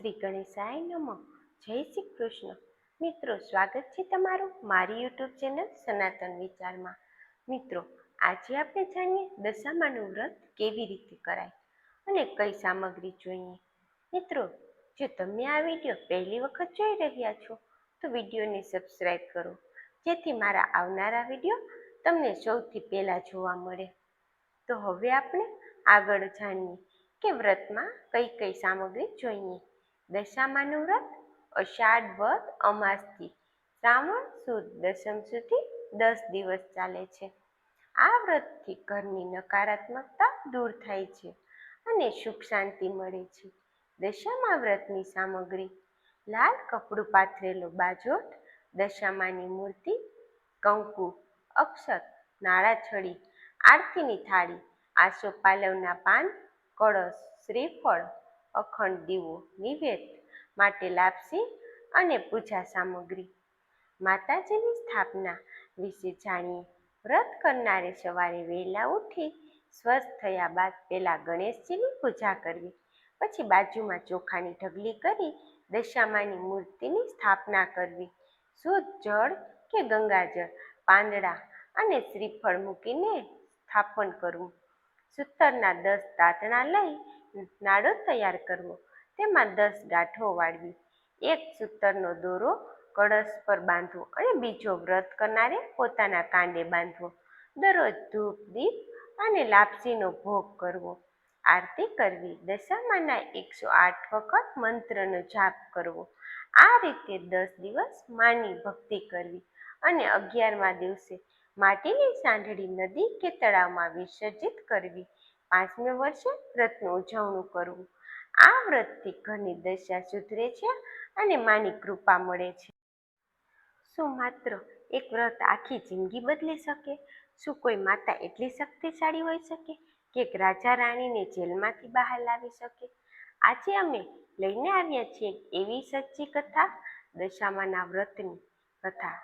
શ્રી ગણેશાય નમઃ. જય શ્રી કૃષ્ણ. મિત્રો, સ્વાગત છે તમારું મારી યુટ્યુબ ચેનલ સનાતન વિચારમાં. મિત્રો, આજે આપણે જાણીએ દશામાનું વ્રત કેવી રીતે કરાય અને કઈ સામગ્રી જોઈએ. મિત્રો, જો તમે આ વીડિયો પહેલી વખત જોઈ રહ્યા છો, તો વિડીયોને સબસ્ક્રાઈબ કરો. જેથી મારા આવનારા વીડિયો તમને સૌથી પહેલાં જોવા મળે. તો હવે આપણે આગળ જાણીએ કે વ્રતમાં કઈ કઈ સામગ્રી જોઈએ. દશામાનું વ્રત, અષાઢ વદ અમાસથી શ્રાવણ સુદ, દશમ સુધી દસ દિવસ ચાલે છે. આ વ્રતથી ઘરની નકારાત્મકતા દૂર થાય છે અને સુખ શાંતિ મળે છે. દશામા વ્રતની સામગ્રી, લાલ કપડું પાથરેલો બાજોટ, દશામાની મૂર્તિ, કંકુ, અક્ષત, નાળાછડી, આરતીની થાળી આસો પાલવના પાન, કળશ, શ્રીફળ અખંડ દીવો નિવેદ, માટે લાપસી અને પૂજા સામગ્રી. માતાજીની સ્થાપના વિશે જાણીએ. વ્રત કરનારે સવારે વહેલા ઉઠી સ્વસ્થ થયા બાદ પહેલાં ગણેશજીની પૂજા કરવી. પછી બાજુમાં ચોખાની ઢગલી કરી દશામાની મૂર્તિની સ્થાપના કરવી. શુદ્ધ જળ કે ગંગાજળ, પાંદડા અને શ્રીફળ મૂકીને સ્થાપન કરવું. સૂતરના દસ તાતણા લઈ નાડો તૈયાર કરવો. તેમાં દસ ગાંઠો વાળવી. એક સૂતરનો દોરો કળશ પર બાંધવો અને બીજો વ્રત કરનારે પોતાના કાંડે બાંધવો. દરરોજ ધૂપ, દીપ અને લાપસીનો ભોગ કરવો. આરતી કરવી. દશામાના એકસો આઠ વખત મંત્રનો જાપ કરવો. આ રીતે દસ દિવસ માની ભક્તિ કરવી અને અગિયારમા દિવસે માટીની સાંઢળી નદી કે તળાવમાં વિસર્જિત કરવી. પાંચમે વર્ષે વ્રતનું ઉજવણું કરવું આ વ્રતથી ઘરની દશા સુધરે છે અને માની કૃપા મળે છે. શું માત્ર એક વ્રત આખી જિંદગી બદલી શકે? શું કોઈ માતા એટલી શક્તિશાળી હોઈ શકે કે એક રાજા રાણીને જેલમાંથી બહાર લાવી શકે? આજે અમે લઈને આવ્યા છીએ એવી સચ્ચી કથા, દશામાના વ્રતની કથા.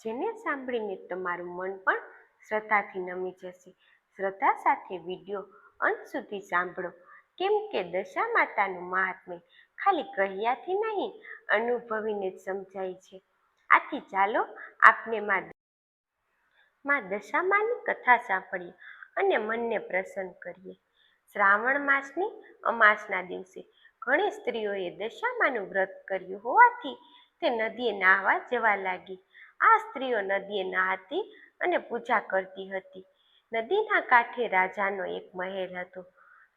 જેને સાંભળીને તમારું મન પણ શ્રદ્ધાથી નમી જશે. શ્રદ્ધા સાથે વીડિયો અંત સુધી સાંભળો. કેમ કે દશા માતાનું મહાત્મ્ય ખાલી કહ્યાથી નહીં, અનુભવીને જ સમજાય છે. આથી ચાલો આપને માં માં દશામાની કથા સાંભળીએ અને મનને પ્રસન્ન કરીએ. શ્રાવણ માસની અમાસના દિવસે ઘણી સ્ત્રીઓએ દશામાનું વ્રત કર્યું હોવાથી તે નદીએ નાહવા જવા લાગી. આ સ્ત્રીઓ નદીએ નહાતી અને પૂજા કરતી હતી. નદીના કાંઠે રાજાનો એક મહેલ હતો.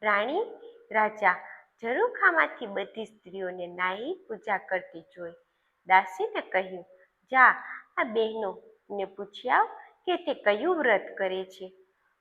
રાણી, રાજા ઝરૂખામાંથી બધી સ્ત્રીઓને નાહી પૂજા કરતી જોઈ. દાસીને કહ્યું, જા, આ બહેનોને પૂછી આવ કે તે કયું વ્રત કરે છે.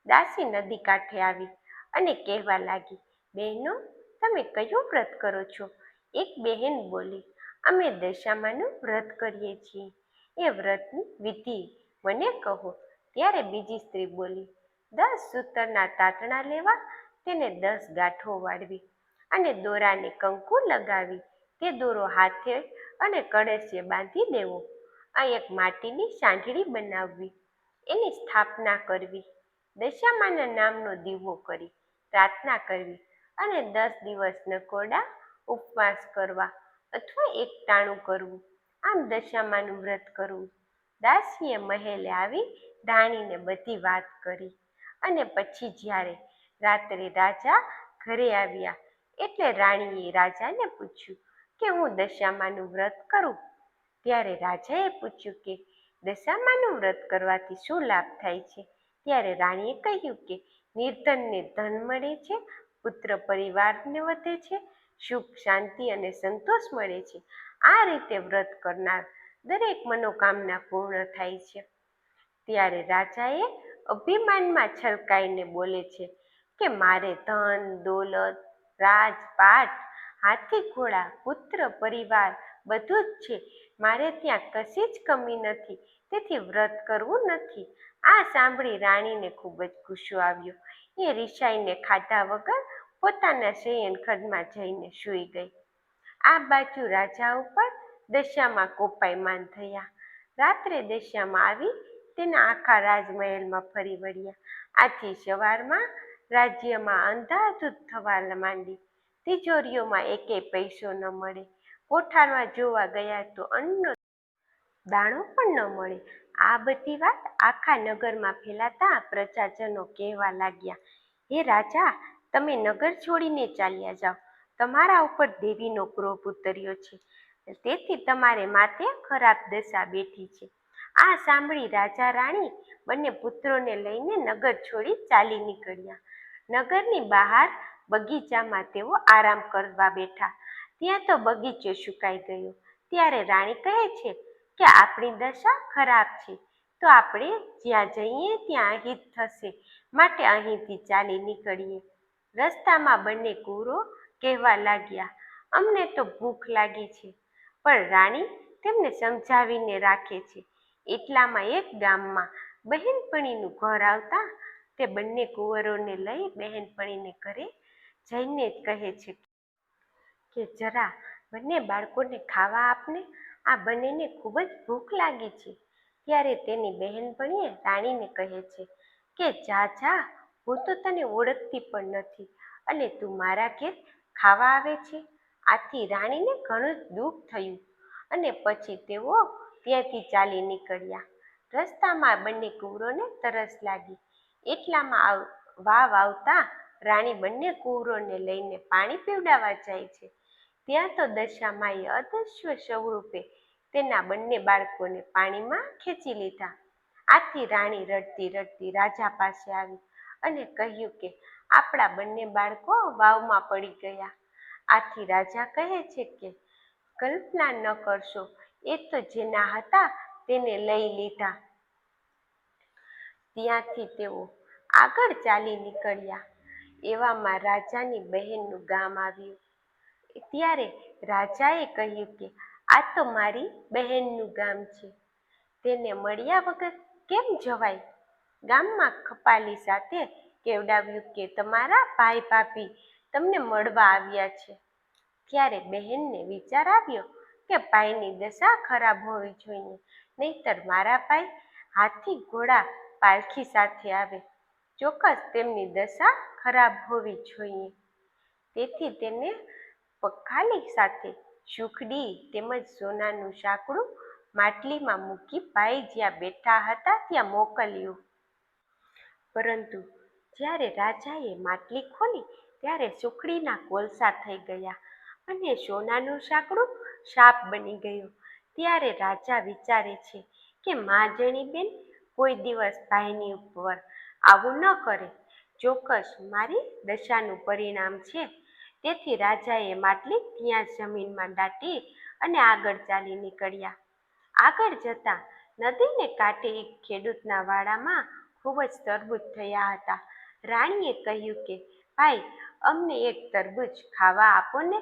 દાસી નદી કાંઠે આવી અને કહેવા લાગી, બહેનો, તમે કયું વ્રત કરો છો? એક બહેન બોલી, અમે દશામાનું વ્રત કરીએ છીએ. એ વ્રતની વિધિ મને કહો. ત્યારે બીજી સ્ત્રી બોલી દસ સૂતરના તાતણા લેવા તેને દસ ગાંઠો વાળવી અને દોરાને કંકુ લગાવી તે દોરો હાથે અને કળશે બાંધી દેવો. આ એક માટીની સાંઢળી બનાવવી. એની સ્થાપના કરવી. દશામાના નામનો દીવો કરી, પ્રાર્થના કરવી અને દસ દિવસ નકોડા ઉપવાસ કરવા અથવા એકટાણું કરવું. આમ દશામાનું વ્રત કરવું. દાસીએ મહેલે આવી ધાણીને બધી વાત કરી. અને પછી જ્યારે રાત્રે રાજા ઘરે આવ્યા એટલે રાણીએ રાજાને પૂછ્યું કે હું દશામાનું વ્રત કરું? ત્યારે રાજાએ પૂછ્યું કે દશામાનું વ્રત કરવાથી શું લાભ થાય છે? ત્યારે રાણીએ કહ્યું કે નિર્ધનને ધન મળે છે, પુત્ર પરિવારને વધે છે, સુખ, શાંતિ અને સંતોષ મળે છે. આ રીતે વ્રત કરનાર દરેક મનોકામના પૂર્ણ થાય છે. ત્યારે રાજાએ અભિમાનમાં છલકાઈને બોલે છે કે મારે ધન, દોલત, રાજપાટ, હાથી, ઘોડા, પુત્ર, પરિવાર બધું જ છે. મારે ત્યાં કશી જ કમી નથી. તેથી વ્રત કરવું નથી. આ સાંભળી રાણીને ખૂબ જ ગુસ્સો આવ્યો. એ રિસાઈને ખાધા વગર પોતાના શયન ખંડમાં જઈને સૂઈ ગઈ. આ બાજુ રાજા ઉપર દશામાં કોપાયમાન થયા. રાત્રે દશામાં આવી તેના આખા રાજમહેલમાં ફરી વળ્યા. આથી સવારમાં રાજ્યમાં અંધાધૂત થવા માંડી. તિજોરીઓમાં એકેય પૈસો ન મળે. કોઠારમાં જોવા ગયા તો અન્નનો દાણો પણ ન મળે. આ બધી વાત આખા નગરમાં ફેલાતા પ્રજાજનો કહેવા લાગ્યા, હે રાજા, તમે નગર છોડીને ચાલ્યા જાઓ. તમારા ઉપર દેવીનો ક્રોધ ઉતર્યો છે. તેથી તમારે માથે ખરાબ દશા બેઠી છે. આ સાંભળી રાજા રાણી બંને પુત્રોને લઈને નગર છોડી ચાલી નીકળ્યા. નગરની બહાર બગીચામાં તેઓ આરામ કરવા બેઠા. ત્યાં તો બગીચો સુકાઈ ગયો. ત્યારે રાણી કહે છે કે આપણી દશા ખરાબ છે, તો આપણે જ્યાં જઈએ ત્યાં હિત થશે. માટે અહીંથી ચાલી નીકળીએ. રસ્તામાં બંને કુરો કહેવા લાગ્યા. અમને તો ભૂખ લાગી છે, પણ રાણી તેમને સમજાવીને રાખે છે એટલામાં એક ગામમાં બહેનપણીનું ઘર આવતા તે બંને કુંવરોને લઈ બહેનપણીને ઘરે જઈને કહે છે કે જરા બંને બાળકોને ખાવા આપને. આ બંનેને ખૂબ જ ભૂખ લાગી છે. ત્યારે તેની બહેનપણીએ રાણીને કહે છે કે જા જા, હું તો તને ઓળખતી પણ નથી અને તું મારા ઘેર ખાવા આવે છે. આથી રાણીને ઘણું જ દુઃખ થયું અને પછી તેઓ ત્યાંથી ચાલી નીકળ્યા. રસ્તામાં બંને કુંવરોને તરસ લાગી. એટલામાં વાવ આવતા રાણી બંને કુંવરોને લઈને પાણી પીવડાવવા જાય છે. ત્યાં તો દશામાએ અદશ્ય સ્વરૂપે તેના બંને બાળકોને પાણીમાં ખેંચી લીધા. આથી રાણી રડતી રડતી રાજા પાસે આવી અને કહ્યું કે, આપણા બંને બાળકો વાવમાં પડી ગયા. આથી રાજા કહે છે કે, કલ્પના ન કરશો એ તો જેના હતા તેને લઈ લીધા. ત્યાંથી તેઓ આગળ ચાલી નીકળ્યા. એવામાં રાજાની બહેનનું ગામ આવ્યું. ત્યારે રાજાએ કહ્યું કે, આ તો મારી બહેનનું ગામ છે. તેને મળ્યા વગર કેમ જવાય? ગામમાં ખપાલી સાથે કેવડાવ્યું કે તમારા ભાઈ ભાભી તમને મળવા આવ્યા છે. ત્યારે બહેનને વિચાર આવ્યો કે ભાઈની દશા ખરાબ હોવી જોઈએ. નહીતર મારા ભાઈ હાથી ઘોડા પાલખી સાથે આવે. ચોક્કસ તેમની દશા ખરાબ હોવી જોઈએ. તેથી તેને પખાલી સાથે સુખડી તેમજ સોનાનું સાંકડું માટલીમાં મૂકી ભાઈ જ્યાં બેઠા હતા ત્યાં મોકલ્યું. પરંતુ જ્યારે રાજાએ માટલી ખોલી ત્યારે સુખડીના કોલસા થઈ ગયા અને સોનાનું સાંકડું સાપ બની ગયું. ત્યારે રાજા વિચારે છે કે માજણી બેન કોઈ દિવસ ભાઈની ઉપર આવું ન કરે. ચોક્કસ મારી દશાનું પરિણામ છે. તેથી રાજાએ માટલી ત્યાં જમીનમાં દાટી અને આગળ ચાલી નીકળ્યા. આગળ જતા નદીને કાંઠે એક ખેડૂતના વાડામાં ખૂબ જ તરબૂચ થયા હતા. રાણીએ કહ્યું કે, ભાઈ, અમને એક તરબૂચ ખાવા આપો ને.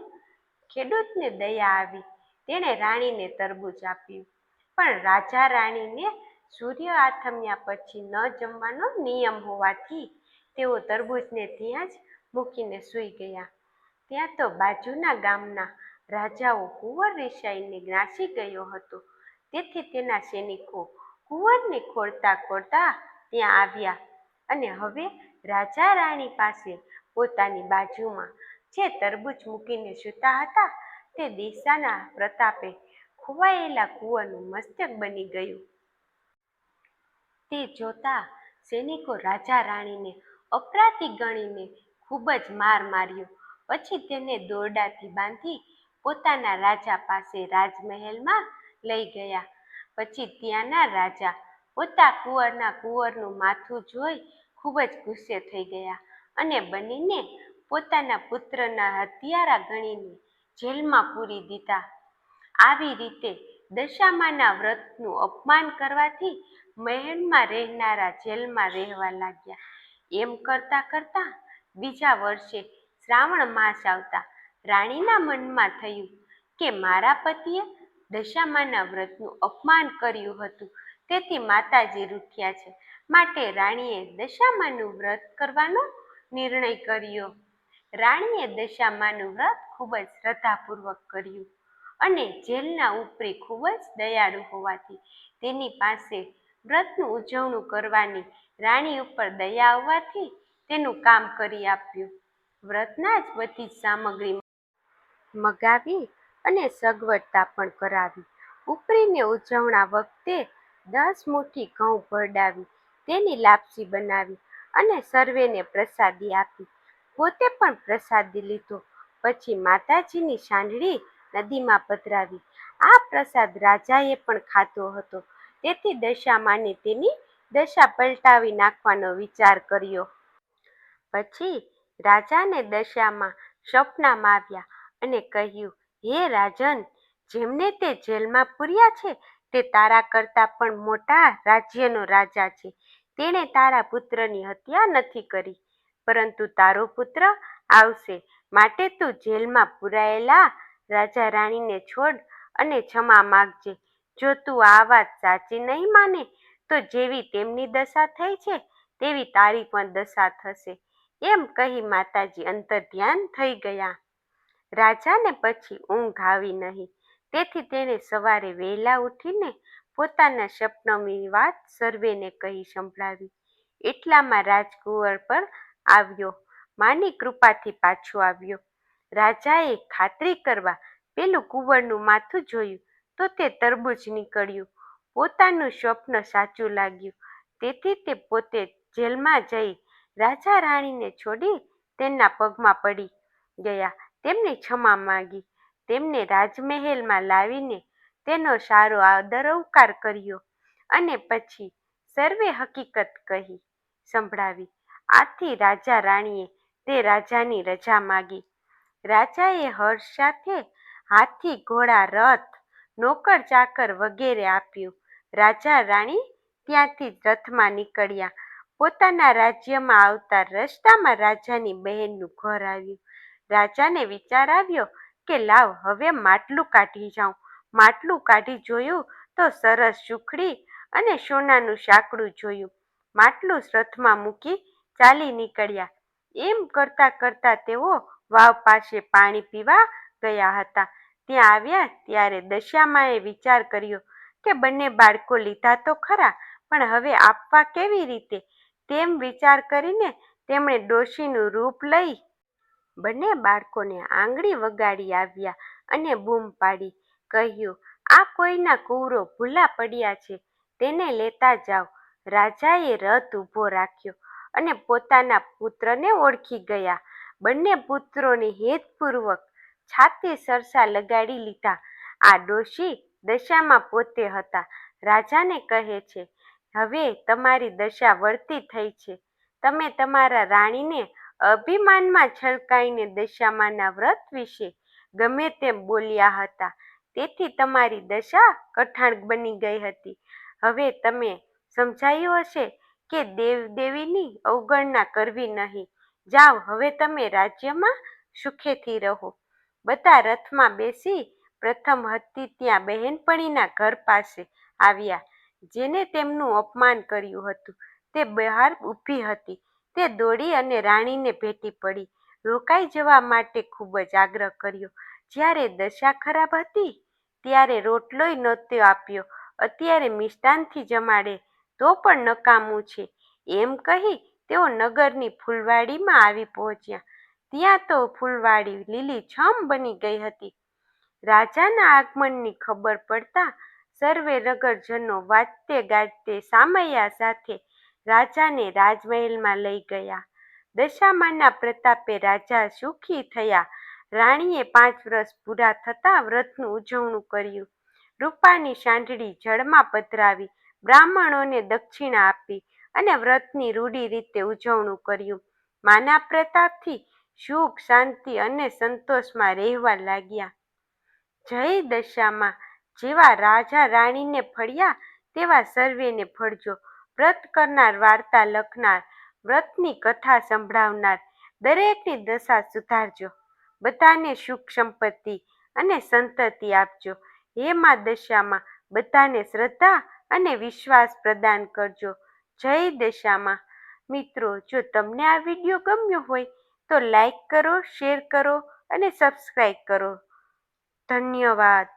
ખેડૂતને દયા આવી. તેણે રાણીને તરબૂચ આપ્યું. પણ રાજા રાણીને સૂર્ય આથમ્યા પછી ન જમવાનો નિયમ હોવાથી તેઓ તરબૂચને ત્યાં જ મૂકીને સૂઈ ગયા. ત્યાં તો બાજુના ગામના રાજાઓ કુંવર રિસાઈને નાસી ગયો હતો. તેથી તેના સૈનિકો કુંવરને ખોળતા ખોળતા ત્યાં આવ્યા અને હવે રાજા રાણી પાસે પોતાની બાજુમાં જે તરબૂચ મૂકીને સૂતા હતા તે દિશાના પ્રતાપે ખોવાયેલા કુંવરનું મસ્તક બની ગયું. તે જોતા સૈનિકો રાજા રાણીને અપરાધી ગણીને ખૂબ જ માર માર્યો. પછી તેને દોરડાથી બાંધી પોતાના રાજા પાસે રાજમહેલમાં લઈ ગયા. પછી ત્યાંના રાજા પોતા કુંવરના કુંવરનું માથું જોઈ ખૂબ જ ગુસ્સે થઈ ગયા અને બનીને પોતાના પુત્રના હત્યારા ગણીને જેલમાં પૂરી દીધા. આવી રીતે દશામાના વ્રતનું અપમાન કરવાથી મહેનમાં રહેનારા જેલમાં રહેવા લાગ્યા. એમ કરતાં કરતાં બીજા વર્ષે શ્રાવણ માસ આવતા રાણીના મનમાં થયું કે મારા પતિએ દશામાના વ્રતનું અપમાન કર્યું હતું. તેથી માતાજી રૂઠ્યા છે. માટે રાણીએ દશામાનું વ્રત કરવાનો નિર્ણય કર્યો. રાણીએ દશામાનું વ્રત ખૂબ જ શ્રદ્ધાપૂર્વક કર્યું અને જેલના ઉપરી ખૂબ જ દયાળુ હોવાથી તેની પાસે વ્રતનું ઉજવણું કરવાની રાણી ઉપર દયા આવવાથી તેનું કામ કરી આપ્યું. વ્રતના જ બધી જ સામગ્રી મગાવી અને સગવડતા પણ કરાવી. ઉપરીને ઉજવણા વખતે દસ મુઠ્ઠી ઘઉં ભરડાવી, તેની લાપસી બનાવી અને સર્વેને પ્રસાદી આપી. પોતે પણ પ્રસાદી લીધો. પછી માતાજીની સાંડળી નદીમાં પધરાવી. આ પ્રસાદ રાજાએ પણ ખાધો હતો. તેથી દશામાને તેની દશા પલટાવી નાખવાનો વિચાર કર્યો. પછી રાજાને દશામાં સપનામાં આવ્યા અને કહ્યું, હે રાજન, જેમને તે જેલમાં પૂર્યા છે, તે તારા કરતાં પણ મોટા રાજ્યનો રાજા છે. તેણે તારા પુત્રની હત્યા નથી કરી. પરંતુ તારો પુત્ર આવશે. માટે તું જેલમાં પુરાયેલા રાજા રાણીને છોડ અને ક્ષમા માગજે. જો તું આ વાત સાચી નહીં માને, તો જેવી તેમની દશા થઈ છે, તેવી તારી પણ દશા થશે. એમ કહી માતાજી અંતર ધ્યાન થઈ ગયા. રાજાને પછી ઊંઘ આવી નહીં. તેથી તેણે સવારે વહેલા ઉઠીને પોતાના સપનાની વાત સર્વેને કહી સંભળાવી. એટલામાં રાજકુંવર પર આવ્યો. માની કૃપાથી પાછો આવ્યો. રાજાએ ખાતરી કરવા પેલું કુંવરનું માથું જોયું તો તે તરબૂચ નીકળ્યું. પોતાનું સ્વપ્ન સાચું લાગ્યું. તેથી તે પોતે જેલમાં જઈ રાજા રાણીને છોડી તેમના પગમાં પડી ગયા. તેમની ક્ષમા માગી. તેમને રાજમહેલમાં લાવીને તેનો સારો આદરવકાર કર્યો અને પછી સર્વે હકીકત કહી સંભળાવી. આથી રાજા રાણીએ તે રાજાની રજા માગી. રાજાએ હર્ષ સાથે હાથી, ઘોડા, રથ, નોકર, ચાકર વગેરે આપ્યું. રાજા રાણી ત્યાંથી રથમાં નીકળ્યા. પોતાના રાજ્યમાં આવતા રસ્તામાં રાજાની બહેનનું ઘર આવ્યું. રાજાને વિચાર આવ્યો કે, લાવ, હવે માટલું કાઢી જાઉં. માટલું કાઢી જોયું તો સરસ, સુખડી અને સોનાનું સાંકડું જોયું. માટલું રથમાં મૂકી ચાલી નીકળ્યા. એમ કરતા કરતા તેઓ વાવ પાસે પાણી પીવા ગયા હતા. ત્યાં આવ્યા ત્યારે દશામાએ વિચાર કર્યો કે બંને બાળકો લીધા તો ખરા, પણ હવે આપવા કેવી રીતે? તેમ વિચાર કરીને તેમણે ડોશીનું રૂપ લઈ બંને બાળકોને આંગળી વગાડી આવ્યા અને બૂમ પાડી. કહ્યું, આ કોઈના કુવરો ભૂલા પડ્યા છે. તેને લેતા જાઓ. રાજાએ રથ ઊભો રાખ્યો. અને પોતાના પુત્રને ઓળખી ગયા. બંને પુત્રોને હેતપૂર્વક છાતી સરસા લગાડી લીધા. આ ડોશી દશામાં પોતે હતા. રાજાને કહે છે, હવે તમારી દશા વળતી થઈ છે. તમે તમારા રાણીને અભિમાનમાં છલકાઈને દશામાના વ્રત વિશે ગમે તેમ બોલ્યા હતા. તેથી તમારી દશા કઠાણ બની ગઈ હતી. હવે તમે સમજાયું હશે કે દેવ દેવીની અવગણના કરવી નહીં. જાઓ, હવે તમે રાજ્યમાં સુખેથી રહો. બધા રથમાં બેસી પ્રથમ હતી ત્યાં બહેનપણીના ઘર પાસે આવ્યા, જેને તેમનું અપમાન કર્યું હતું. તે બહાર ઊભી હતી. તે દોડી અને રાણીને ભેટી પડી. રોકાઈ જવા માટે ખૂબ જ આગ્રહ કર્યો. જ્યારે દશા ખરાબ હતી, ત્યારે રોટલોય નહોતો આપ્યો. અત્યારે મિષ્ટાનથી જમાડે તો પણ નકામું છે. એમ કહી તેઓ નગરની ફૂલવાડીમાં આવી પહોંચ્યા. ત્યાં તો ફૂલવાડી લીલીછમ બની ગઈ હતી. રાજાના આગમનની ખબર પડતા સર્વે નગરજનો વાજતે ગાજતે સામૈયા સાથે રાજાને રાજમહેલમાં લઈ ગયા. દશામાના પ્રતાપે રાજા સુખી થયા. રાણીએ પાંચ વર્ષ પૂરા થતાં વ્રતનું ઉજવણું કર્યું. રૂપાની સાંઢળી જળમાં પધરાવી બ્રાહ્મણોને દક્ષિણા આપી અને વ્રતની રૂઢી રીતે ઉજવણું કર્યું. માના પ્રતાપથી સુખ, શાંતિ અને સંતોષમાં રહેવા લાગ્યા. જય દશામાં જેવા રાજા રાણીને ફળ્યા તેવા સર્વેને ફળજો. વ્રત કરનાર, વાર્તા લખનાર, વ્રતની કથા સંભળાવનાર દરેકની દશા સુધારજો. બધાને સુખ સંપત્તિ અને સંતતિ આપજો. હે મા દશામાં બધાને શ્રદ્ધા અને વિશ્વાસ પ્રદાન કરજો. જય દશામાં. મિત્રો, જો તમને આ વીડિયો ગમ્યો હોય, તો લાઈક કરો, શેર કરો અને સબસ્ક્રાઈબ કરો. ધન્યવાદ.